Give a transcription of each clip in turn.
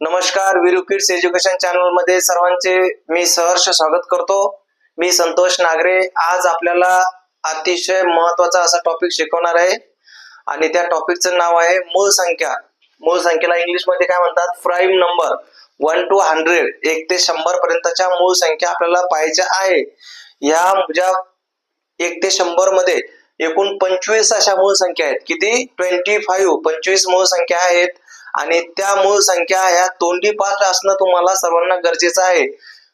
नमस्कार Veeru kids education चॅनलमध्ये सर्वांचे मी सहर्ष स्वागत करतो. मी संतोष नागरे. आज आपल्याला अतिशय महत्त्वाचा असा टॉपिक शिकवणार आहे. आणि त्या टॉपिकचं नाव आहे मूळ संख्या. मूळ संख्येला इंग्लिशमध्ये काय म्हणतात? Prime number one to hundred एक ते शंभर पर्यंतच्या मूळ संख्या आपल्याला पाहिजे आहे. या ज्या एक ते शंभरमध्ये एकूण पंचवीस अशा मूळ संख्या आहेत. किती? ट्वेंटी फाईव्ह पंचवीस मूळ संख्या आहेत. आणि त्या मूळ संख्या ह्या तोंडी पात्र असणं तुम्हाला सर्वांना गरजेचं आहे.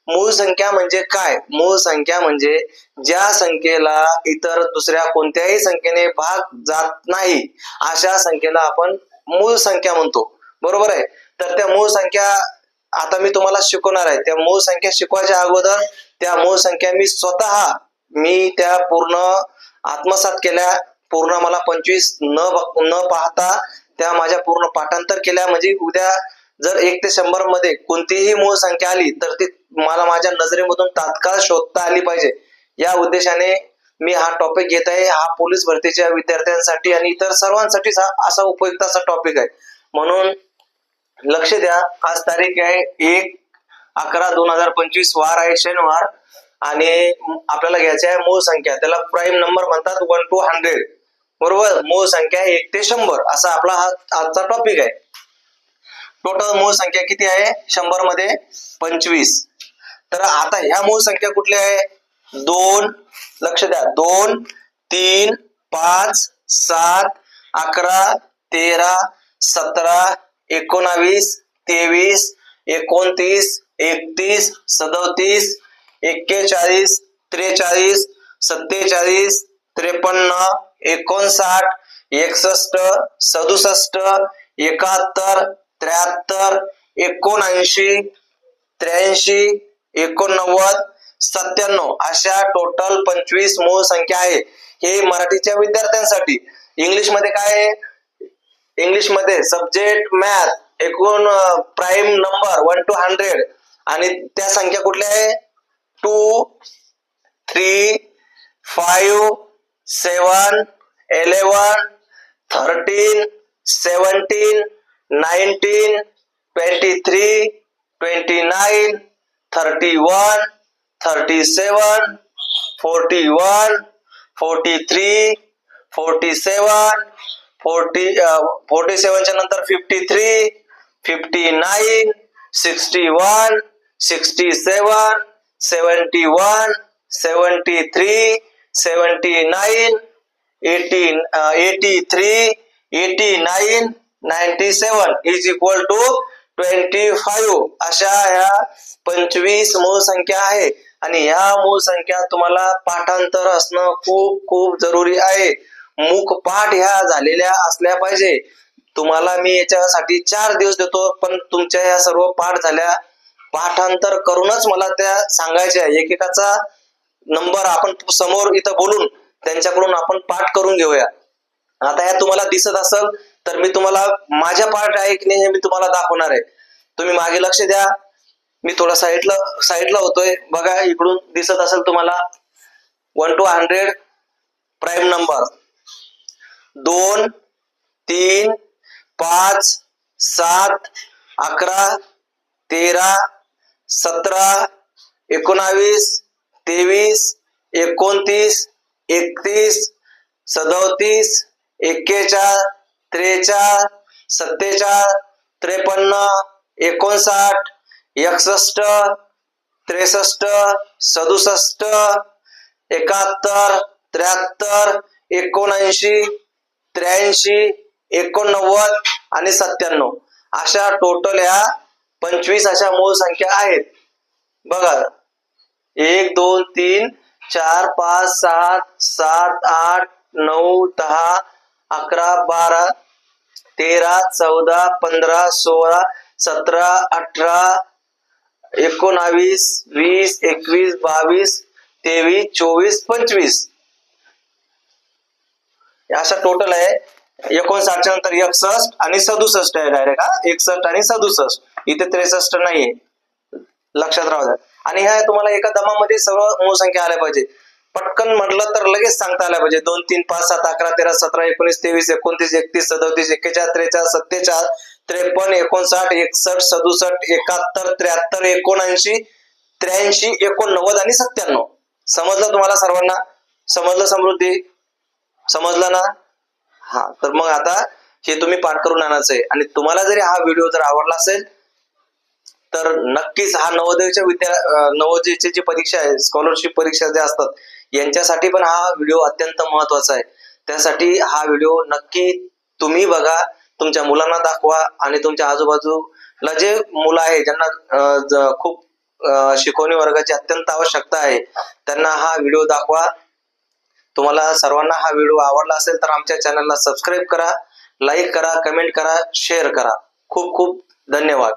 मूळ संख्या म्हणजे काय? मूळ संख्या म्हणजे ज्या संख्येला इतर दुसऱ्या कोणत्याही संख्येने भाग जात नाही अशा संख्येला आपण मूळ संख्या म्हणतो. बरोबर आहे? तर त्या मूळ संख्या आता मी तुम्हाला शिकवणार आहे. त्या मूळ संख्या शिकवायच्या अगोदर त्या मूळ संख्या मी स्वतः मी त्या पूर्ण आत्मसात केल्या पूर्ण मला पंचवीस न बघ- न पाहता त्या माझ्या पूर्ण पाठांतर केल्या. म्हणजे उद्या जर एक ते शंभरमध्ये कोणतीही मूळ संख्या आली तर ती मला माझ्या नजरेमधून तात्काळ शोधता आली पाहिजे. या उद्देशाने मी हा टॉपिक घेत आहे. हा पोलीस भरतीच्या विद्यार्थ्यांसाठी आणि इतर सर्वांसाठीच हा असा उपयुक्त असा टॉपिक आहे. म्हणून लक्ष द्या. आज तारीख आहे एक अकरा दोन हजार पंचवीस. वार आहे शनिवार आणि आपल्याला घ्यायचे आहे मूळ संख्या. त्याला प्राईम नंबर म्हणतात. वन टू हंड्रेड बरोबर? मूळ संख्या एक ते शंभर. असा आपला हा आजचा टॉपिक आहे. टोटल मूळ संख्या किती आहे? शंभरमध्ये पंचवीस. तर आता ह्या मूळ संख्या कुठल्या आहे? दोन. लक्ष द्या. दोन तीन पाच सात अकरा तेरा सतरा एकोणावीस तेवीस एकोणतीस एकतीस सदोतीस एक्केचाळीस त्रेचाळीस सत्तेचाळीस त्रेपन्न एकोणसाठ एकसष्ट सदुसष्ट एकाहत्तर त्र्याहत्तर एकोणऐंशी त्र्याऐंशी एकोणनव्वद सत्त्याण्णव अशा टोटल पंचवीस मूळ संख्या आहे. हे मराठीच्या विद्यार्थ्यांसाठी. इंग्लिशमध्ये काय आहे? इंग्लिशमध्ये सब्जेक्ट मॅथ एकूण prime number one to hundred आणि त्या संख्या कुठल्या आहे? To three five seven eleven thirteen seventeen nineteen twenty three twenty nine thirty one thirty seven forty one forty three forty seven forty forty सेवनच्या नंतर fifty three fifty nine sixty one sixty seven seventy nine eighteen eighty three eighty nine ninety seven is equal to twenty five अशा ह्या पंचवीस मूळ संख्या आहे. आणि ह्या मूळ संख्या तुम्हाला पाठांतर असणं खूप खूप जरुरी आहे. मुख पाठ ह्या झालेल्या असल्या पाहिजे. तुम्हाला मी याच्यासाठी चार दिवस देतो पण तुमच्या ह्या सर्व पाठ झाल्या. पाठांतर करूनच मला त्या सांगायच्या. एकेकाचा नंबर आपण समोर इथं बोलून त्यांच्याकडून आपण पाठ करून घेऊया. आता ह्या तुम्हाला दिसत असेल तर मी तुम्हाला माझ्या पाठ आहे की नाही हे मी तुम्हाला दाखवणार आहे. तुम्ही मागे लक्ष द्या. मी थोडा साईडला साईडला होतोय. बघा इकडून दिसत असेल तुम्हाला one to hundred prime number दोन तीन पाच सात अकरा तेरा सतरा एकोणावीस तेवीस एकोणतीस एकतीस सदोतीस एक्केचाळ त्रेचाळ सत्तेचाळ त्रेपन्न एकोणसाठ एकसष्ट त्रेसष्ट सदुसष्ट एकाहत्तर त्र्याहत्तर एकोणऐंशी त्र्याऐंशी एकोणनव्वद आणि सत्त्याण्णव. अशा टोटल ह्या पंचवीस अशा मूळ संख्या आहेत. बघा. एक दोन तीन चार पाच सात सात आठ नऊ दहा अकरा बारा तेरा चौदा पंधरा सोळा सतरा अठरा एकोणावीस वीस एकवीस बावीस तेवीस चोवीस पंचवीस. असं टोटल आहे एकोणसाठच्या नंतर एकसष्ट आणि सदुसष्ट आहे डायरेक्ट हा. एकसष्ट आणि सदुसष्ट. इथे त्रेसष्ट नाहीये. लक्षात राहू द्या. आणि ह्या तुम्हाला एका दमामध्ये सर्व मूळ संख्या आल्या पाहिजे. पटकन म्हटलं तर लगेच सांगता आल्या पाहिजे. दोन तीन पाच सात अकरा तेरा सतरा एकोणीस तेवीस एकोणतीस एकतीस सदोतीस एक्केचाळीस त्रेचाळीस सत्तेचाळीस त्रेपन्न एकोणसाठ एकसष्ट सदुसष्ट एकाहत्तर त्र्याहत्तर एकोणऐंशी त्र्याऐंशी एकोणनव्वद आणि सत्त्याण्णव. समजलं तुम्हाला सर्वांना? समजलं समृद्धी? समजलं ना? हा तर मग आता हे तुम्ही पाठ करून आणायचं आहे. आणि तुम्हाला जरी हा व्हिडिओ जर आवडला असेल तर नक्कीच हा नवोदयच्या विद्या नवोदयची जी परीक्षा आहे स्कॉलरशिप परीक्षा ज्या असतात यांच्यासाठी पण हा व्हिडिओ अत्यंत महत्त्वाचा आहे. त्यासाठी हा व्हिडिओ नक्की तुम्ही बघा तुमच्या मुलांना दाखवा आणि तुमच्या आजूबाजूला जे मुलं आहे ज्यांना खूप शिकवणी वर्गाची अत्यंत आवश्यकता आहे त्यांना हा व्हिडिओ दाखवा. तुम्हाला सर्वांना हा व्हिडिओ आवडला असेल तर आमच्या चॅनलला सबस्क्राईब करा लाईक करा कमेंट करा शेअर करा. खूप खूप धन्यवाद.